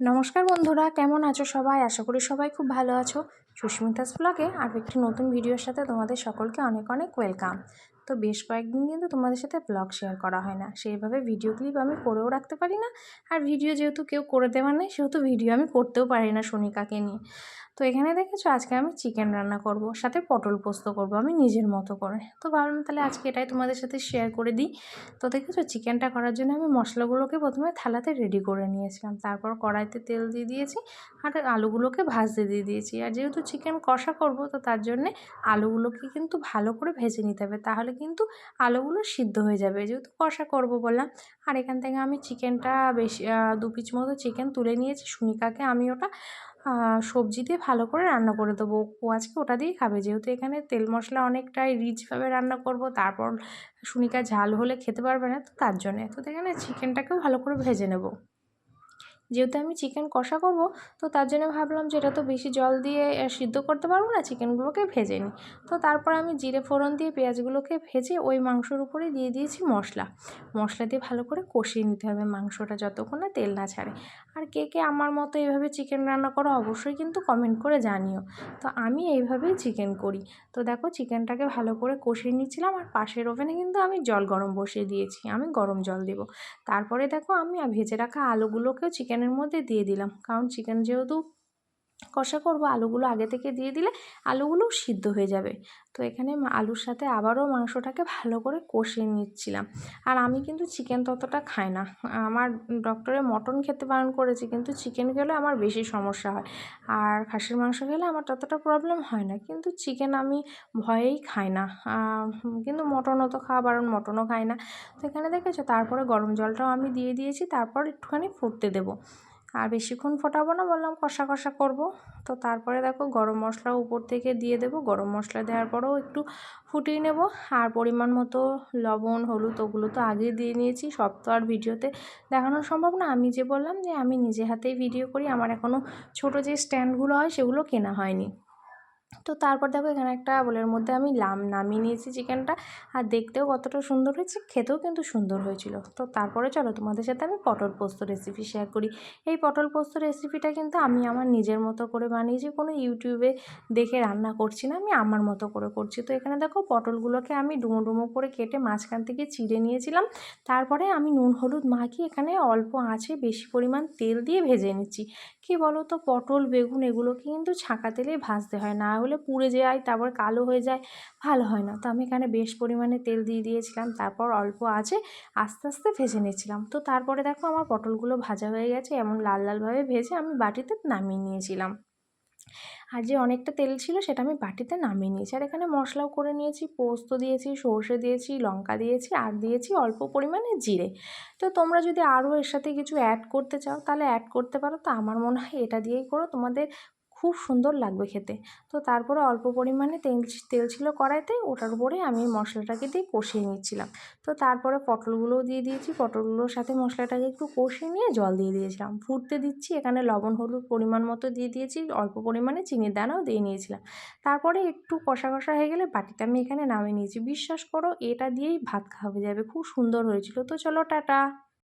নমস্কার বন্ধুরা, কেমন আছো সবাই? আশা করি সবাই খুব ভালো আছো। সুস্মিতাস ব্লগে আর একটি নতুন ভিডিওর সাথে তোমাদের সকলকে অনেক অনেক ওয়েলকাম। তো বেশ কয়েকদিন কিন্তু তোমাদের সাথে ব্লগ শেয়ার করা হয় না। সেইভাবে ভিডিও ক্লিপ আমি করেও রাখতে পারি না। আর ভিডিও যেহেতু কেউ করে দেওয়ার নেই সেহেতু ভিডিও আমি করতেও পারি না শনিকাকে নিয়ে। তো এখানে দেখেছ, আজকে আমি চিকেন রান্না করব, সাথে পটল পোস্ত করব আমি নিজের মতো করে। তো ভাবলাম তাহলে আজকে এটাই তোমাদের সাথে শেয়ার করে দিই। তো দেখেছ চিকেনটা করার জন্য আমি মশলাগুলোকে প্রথমে থালাতে রেডি করে নিয়েছিলাম। তারপর কড়াইতে তেল দিয়ে দিয়েছি আর আলুগুলোকে ভাজতে দিয়ে দিয়েছি। আর যেহেতু চিকেন কষা করব, তো তার জন্যে আলুগুলোকে কিন্তু ভালো করে ভেজে নিতে হবে। তাহলে কিন্তু আলুগুলো সিদ্ধ হয়ে যাবে। যেহেতু কষা করব বললাম, আর এখান থেকে আমি চিকেনটা বেশি দু পিচ মতো চিকেন তুলে নিয়েছি। সুনিকাকে আমি ওটা সবজি দিয়ে ভালো করে রান্না করে দেবো। ও আজকে ওটা দিয়েই খাবে। যেহেতু এখানে তেল মশলা অনেকটাই রিচভাবে রান্না করব, তারপর সুনিকা ঝাল হলে খেতে পারবে না, তো তার জন্যে। তো এখানে চিকেনটাকেও ভালো করে ভেজে নেব। যেহেতু আমি চিকেন কষা করব, তো তার জন্য ভাবলাম যে এটা তো বেশি জল দিয়ে সিদ্ধ করতে পারব না চিকেনগুলোকে ভেজে নিই। তো তারপর আমি জিরে ফোড়ন দিয়ে পেঁয়াজগুলোকে ভেজে ওই মাংসর উপরে দিয়ে দিয়েছি মশলা। মশলা দিয়ে ভালো করে কষিয়ে নিতে হবে মাংসটা যতক্ষণ না তেল না ছাড়ে। আর কে কে আমার মতো এইভাবে চিকেন রান্না করো অবশ্যই কিন্তু কমেন্ট করে জানিও। তো আমি এইভাবেই চিকেন করি। তো দেখো চিকেনটাকে ভালো করে কষিয়ে নিচ্ছিলাম আর পাশের ওভেনে কিন্তু আমি জল গরম বসিয়ে দিয়েছি, আমি গরম জল দেব। তারপরে দেখো আমি ভেজে রাখা আলুগুলোকেও চিকেনের মধ্যে দিয়ে দিলাম। কারণ চিকেন যেহেতু কষা করব, আলুগুলো আগে থেকে দিয়ে দিলে আলুগুলোও সিদ্ধ হয়ে যাবে। তো এখানে আলুর সাথে আবারও মাংসটাকে ভালো করে কষিয়ে নিচ্ছিলাম। আর আমি কিন্তু চিকেন ততটা খাই না। আমার ডক্টরে মটন খেতে বারণ করেছে, কিন্তু চিকেন খেলে আমার বেশি সমস্যা হয়। আর খাসির মাংস খেলে আমার ততটা প্রবলেম হয় না, কিন্তু চিকেন আমি ভয়েই খাই না। কিন্তু মটনও তো খাওয়া বারণ, মটনও খাই না। তো এখানে দেখেছ, তারপরে গরম জলটাও আমি দিয়ে দিয়েছি, তারপর একটুখানি ফুটতে দেবো। আর বেশিক্ষণ ফোটাবো না, বললাম কষা কষা করব। তো তারপরে দেখো গরম মশলা উপর থেকে দিয়ে দেব। গরম মশলা দেওয়ার পরেও একটু ফুটিয়ে নেব। আর পরিমাণ মতো লবণ, হলুদ, ওগুলো তো আগে দিয়ে নিয়েছি। সব তো আর ভিডিওতে দেখানো সম্ভব না। আমি যে বললাম যে আমি নিজে হাতেই ভিডিও করি, আমার এখনও ছোটো যে স্ট্যান্ডগুলো হয় সেগুলো কেনা হয়নি। তো তারপর দেখো এখানে একটা বোলের মধ্যে আমি লাম নামিয়ে নিয়েছি চিকেনটা। আর দেখতেও কতটা সুন্দর হয়েছে, খেতেও কিন্তু সুন্দর হয়েছিল। তো তারপরে চলো তোমাদের সাথে আমি পটল পোস্ত রেসিপি শেয়ার করি। এই পটল পোস্ত রেসিপিটা কিন্তু আমি আমার নিজের মতো করে বানিয়েছি, কোনো ইউটিউবে দেখে রান্না করছি না, আমি আমার মতো করে করছি। তো এখানে দেখো পটলগুলোকে আমি ডুমো ডুমো করে কেটে মাঝখান থেকে চিড়ে নিয়েছিলাম। তারপরে আমি নুন হলুদ মাখিয়ে এখানে অল্প আঁচে বেশি পরিমাণ তেল দিয়ে ভেজে নিচ্ছি। কি বলো তো পটল, বেগুন এগুলোকে কিন্তু ছাঁকা তেলে ভাজতে হয়। না হলে পুড়ে যায়, তারপর কালো হয়ে যায়, ভালো হয় না। তো আমি এখানে বেশ পরিমাণে তেল দিয়ে দিয়েছিলাম, তারপর অল্প আছে আস্তে আস্তে ভেজে নিয়েছিলাম। তো তারপরে দেখো আমার পটলগুলো ভাজা হয়ে গেছে, এমন লাল লালভাবে ভেজে আমি বাটিতে নামিয়ে নিয়েছিলাম। আর যে অনেকটা তেল ছিল সেটা আমি বাটিতে নামিয়ে নিয়েছি। আর এখানে মশলাও করে নিয়েছি, পোস্ত দিয়েছি, সর্ষে দিয়েছি, লঙ্কা দিয়েছি, আর দিয়েছি অল্প পরিমাণে জিরে। তো তোমরা যদি আরও এর সাথে কিছু অ্যাড করতে চাও, তাহলে অ্যাড করতে পারো। তো আমার মনে হয় এটা দিয়েই করো। তোমাদের খুব সুন্দর লাগবে খেতে। তো তারপরে অল্প পরিমাণে তেল তেল ছিল কড়াইতে, ওটার উপরে আমি মশলাটাকে দিয়ে কষিয়ে নিচ্ছিলাম। তো তারপরে পটলগুলোও দিয়ে দিয়েছি, পটলগুলোর সাথে মশলাটাকে একটু কষিয়ে নিয়ে জল দিয়ে দিয়েছিলাম। ফুটতে দিচ্ছি, এখানে লবণ, হলুদ পরিমাণ মতো দিয়ে দিয়েছি, অল্প পরিমাণে চিনির দানাও দিয়ে নিয়েছিলাম। তারপরে একটু কষা কষা হয়ে গেলে বাটিতে আমি এখানে নামিয়ে নিয়েছি। বিশ্বাস করো, এটা দিয়েই ভাত খাওয়া যাবে, খুব সুন্দর হয়েছিল। তো চলো, টাটা!